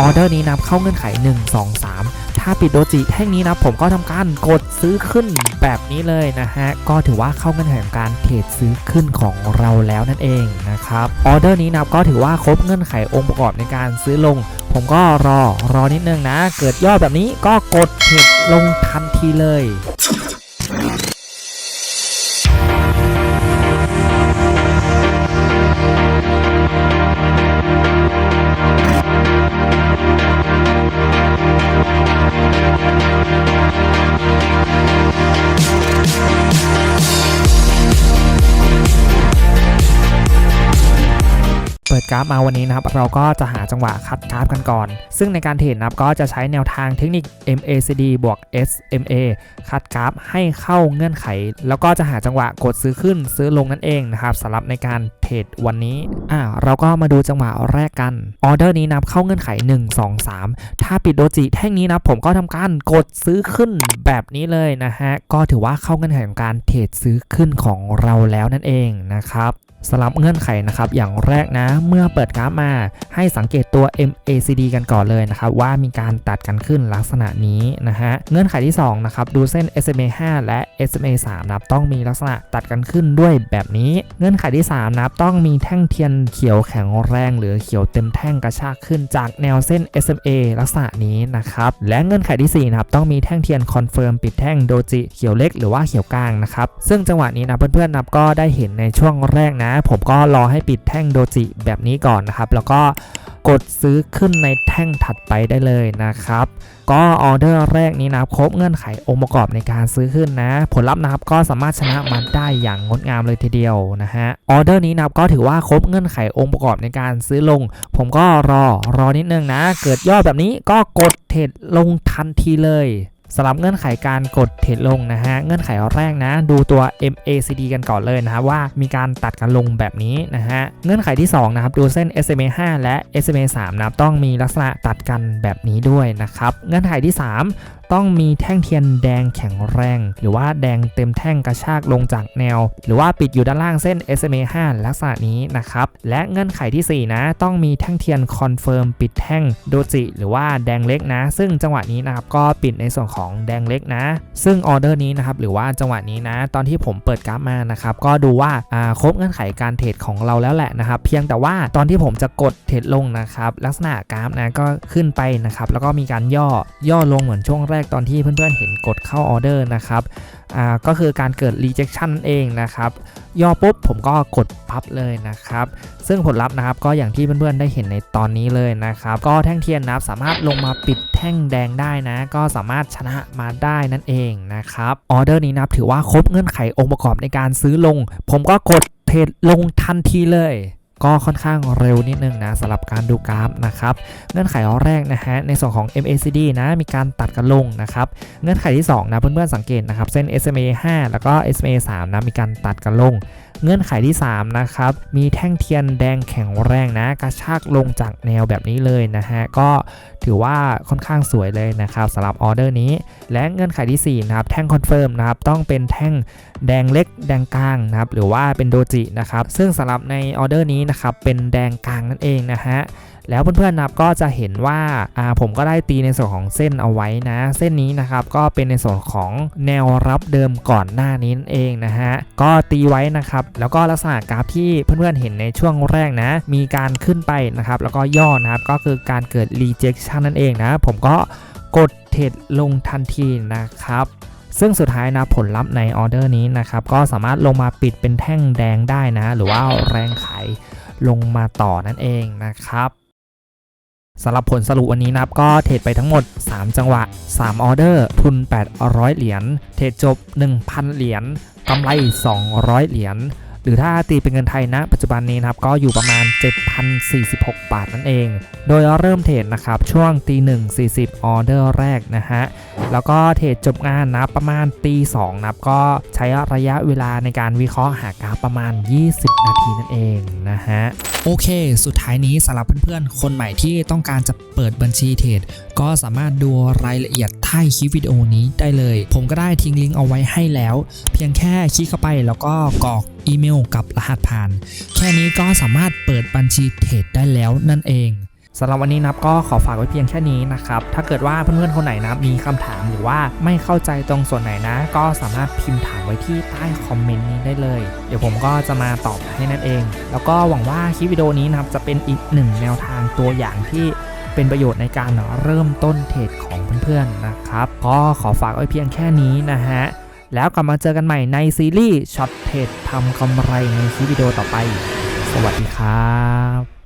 ออเดอร์นี้นับเข้าเงื่อนไข 1 2 3 ถ้าปิดโดจิแท่งนี้นะผมก็ทำการกดซื้อขึ้นแบบนี้เลยนะฮะ ก็ถือว่าเข้าเงื่อนไขของการเทรดซื้อขึ้นของเราแล้วนั่นเองนะครับ ออเดอร์นี้นับก็ถือว่าครบเงื่อนไของค์ประกอบในการซื้อลง ผมก็รอรอนิดนึงนะ เกิดยอดแบบนี้ก็กดเทรดลงทันทีเลย เปิดกราฟมาวันนี้นะครับเราก็จะหาจังหวะคัดกราฟกันก่อน ซึ่งในการเทรดนะครับก็จะใช้แนวทางเทคนิค MACD บวก SMA คัดกราฟให้เข้าเงื่อนไข แล้วก็จะหาจังหวะกดซื้อขึ้นซื้อลงนั่นเองนะครับสำหรับในการเทรดวันนี้อ่าเราก็มาดูจังหวะแรกกันออเดอร์นี้นับเข้าเงื่อนไข 1 2 3 ถ้าปิดโดจิแท่งนี้นะผมก็ทำการกดซื้อขึ้นแบบนี้เลยนะฮะก็ถือว่าเข้าเงื่อนไขของการเทรดซื้อขึ้นของเราแล้วนั่นเองนะครับ สำหรับเงื่อนไขนะครับ อย่างแรกนะ เมื่อเปิดกราฟมา ให้สังเกตตัว MACD กันก่อนเลยนะครับว่ามีการตัดกันขึ้นลักษณะนี้นะฮะ เงื่อนไขที่2นะครับดูเส้น SMA 5 และ SMA 3นะครับต้องมีลักษณะตัดกันขึ้นด้วยแบบนี้ เงื่อนไขที่3นะครับต้องมีแท่งเทียนเขียวแข็งแรง หรือเขียวเต็มแท่งกระชากขึ้นจากแนวเส้น SMA ลักษณะนี้นะครับและเงื่อนไขที่4นะครับต้องมีแท่งเทียนคอนเฟิร์มปิดแท่งโดจิเขียวเล็กหรือว่าเขียวกลางนะครับซึ่งจังหวะนี้นะเพื่อนๆนับก็ได้เห็นในช่วงแรกนะผมก็รอให้ปิดแท่งโดจิแบบนี้ก่อนนะครับ แล้วก็กดซื้อขึ้นในแท่งถัดไปได้เลยนะครับ ก็ออเดอร์แรกนี้นะครับครบเงื่อนไของค์ประกอบในการซื้อขึ้นนะ ผลลัพธ์นะครับก็สามารถชนะมันได้อย่างงดงามเลยทีเดียวนะฮะออเดอร์นี้นะครับก็ถือว่าครบเงื่อนไของค์ประกอบในการซื้อลง ผมก็รอรอนิดนึงนะ เกิดยอดแบบนี้ก็กดเทรดลงทันทีเลย สำหรับเงื่อนไขการกดเทรดลงนะฮะเงื่อนไขแรกนะ ดูตัว MACD กันก่อนเลยนะฮะว่ามีการตัดกันลงแบบนี้นะฮะเงื่อนไขที่2นะครับดูเส้น SMA 5 และ SMA 3นะครับต้องมีลักษณะตัดกันแบบนี้ด้วยนะครับเงื่อนไขที่ 3 ต้องมีแท่งเทียนแดงแข็งแรง หรือว่าแดงเต็มแท่งกระชากลงจากแนว หรือว่าปิดอยู่ด้านล่างเส้น SMA 5 ลักษณะนี้นะครับ และเงื่อนไขทีสี่ 4 นะ ต้องมีแท่งเทียนคอนเฟิร์มปิดแท่งโดจิหรือว่าแดงเล็กนะ ซึ่งจังหวะนี้นะครับก็ปิดในส่วนของแดงเล็กนะ ซึ่งออเดอร์นี้นะครับหรือว่าจังหวะนี้นะ ตอนที่ผมเปิดกราฟมานะครับก็ดูว่าอ่าครบเงื่อนไขการเทรดของเราแล้วแหละนะครับเพียงแต่ว่าตอนที่ผมจะกดเทรดลงนะครับลักษณะกราฟนะก็ขึ้นไปนะครับแล้วก็มีการย่อย่อลงเหมือนช่วงแรกตอนที่เพื่อนๆเห็นกดเข้าออเดอร์นะครับอ่าก็คือการเกิด rejection นั่นเองนะครับย่อปุ๊บผมก็กดปั๊บเลยนะครับ ซึ่งผลลัพธ์นะครับก็อย่างที่เพื่อนๆได้เห็นในตอนนี้เลยนะครับ ก็แท่งเทียนนะครับสามารถลงมาปิดแท่งแดงได้นะ ก็สามารถชนะมาได้นั่นเองนะครับออเดอร์นี้นะครับถือว่าครบเงื่อนไของค์ประกอบในการซื้อลง ผมก็กดเทรดลงทันทีเลย ก็ค่อนข้างเร็วนิดนึงนะสำหรับการดูกราฟนะครับเงื่อนไขแรกนะฮะในส่วนของ MACD นะมีการตัดกันลงนะครับเงื่อนไขที่2นะเพื่อนๆสังเกตนะครับเส้น SMA 5 แล้วก็ SMA 3นะมีการตัดกันลงเงื่อนไขที่ 3 นะครับ มีแท่งเทียนแดงแข็งแรงนะ กระชากลงจากแนวแบบนี้เลยนะฮะ ก็ถือว่าค่อนข้างสวยเลยนะครับสำหรับออเดอร์นี้ และเงื่อนไขที่ 4 นะครับ แท่งคอนเฟิร์มนะครับ ต้องเป็นแท่งแดงเล็กแดงกลางนะครับ หรือว่าเป็นโดจินะครับ ซึ่งสำหรับในออเดอร์นี้นะครับเป็นแดงกลางนั่นเองนะฮะแล้วเพื่อนๆนับก็จะเห็นว่าาผมก็ได้ตีในส่วนของเส้นเอาไว้นะ เส้นนี้นะครับก็เป็นในส่วนของแนวรับเดิมก่อนหน้านี้นั่นเองนะฮะก็ตีไว้นะครับแล้วก็ลักษณะกราฟที่เพื่อนๆเห็นในช่วงแรกนะ มีการขึ้นไปนะครับแล้วก็ย่อนะครับก็คือการเกิด rejection นั่นเองนะ ผมก็กดเทรดลงทันทีนะครับซึ่งสุดท้ายนะผลลัพธ์ในออเดอร์นี้นะครับก็สามารถลงมาปิดเป็นแท่งแดงได้นะ หรือว่าแรงขาย ลงมาต่อนั่นเองนะครับสำหรับผลสรุปวันนี้นะครับก็เทรดไปทั้งหมด 3 จังหวะ 3 ออเดอร์ ทุน 800 เหรียญ เทรดจบ 1,000 เหรียญกำไร 200 เหรียญ หรือถ้าตีเป็นเงินไทยนะ ปัจจุบันนี้นะครับก็อยู่ประมาณ 7,046 บาทนั่นเอง โดยเริ่มเทรดนะครับช่วงตี1 40ออเดอร์แรกนะฮะ แล้วก็เทรดจบงานนะประมาณตี2นะครับก็ใช้ระยะเวลาในการวิเคราะห์หากราฟประมาณ 20 นาทีนั่นเองนะฮะ โอเค สุดท้ายนี้สำหรับเพื่อนๆ คนใหม่ที่ต้องการจะเปิดบัญชีเทรดก็สามารถดูรายละเอียดใต้คลิปวิดีโอนี้ได้เลย ผมก็ได้ทิ้งลิงก์เอาไว้ให้แล้ว เพียงแค่คลิกเข้าไปแล้วก็กรอก อีเมลกับรหัสผ่าน แค่นี้ก็สามารถเปิดบัญชีเทรดได้แล้วนั่นเองสำหรับวันนี้นับก็ขอฝากไว้เพียงแค่นี้นะครับ ถ้าเกิดว่าเพื่อนๆคนไหนนะมีคำถามหรือว่าไม่เข้าใจตรงส่วนไหนนะ ก็สามารถพิมพ์ถามไว้ที่ใต้คอมเมนต์นี้ได้เลย เดี๋ยวผมก็จะมาตอบให้นั่นเอง แล้วก็หวังว่าคลิปวิดีโอนี้นะครับจะเป็นอีกหนึ่งแนวทางตัวอย่างที่เป็นประโยชน์ในการเริ่มต้นเทรดของเพื่อนๆนะครับ ก็ขอฝากไว้เพียงแค่นี้นะฮะ แล้วกลับมาเจอกันใหม่ในซีรีส์ช็อตเทรดทำกำไรในคลิปวิดีโอต่อไป สวัสดีครับ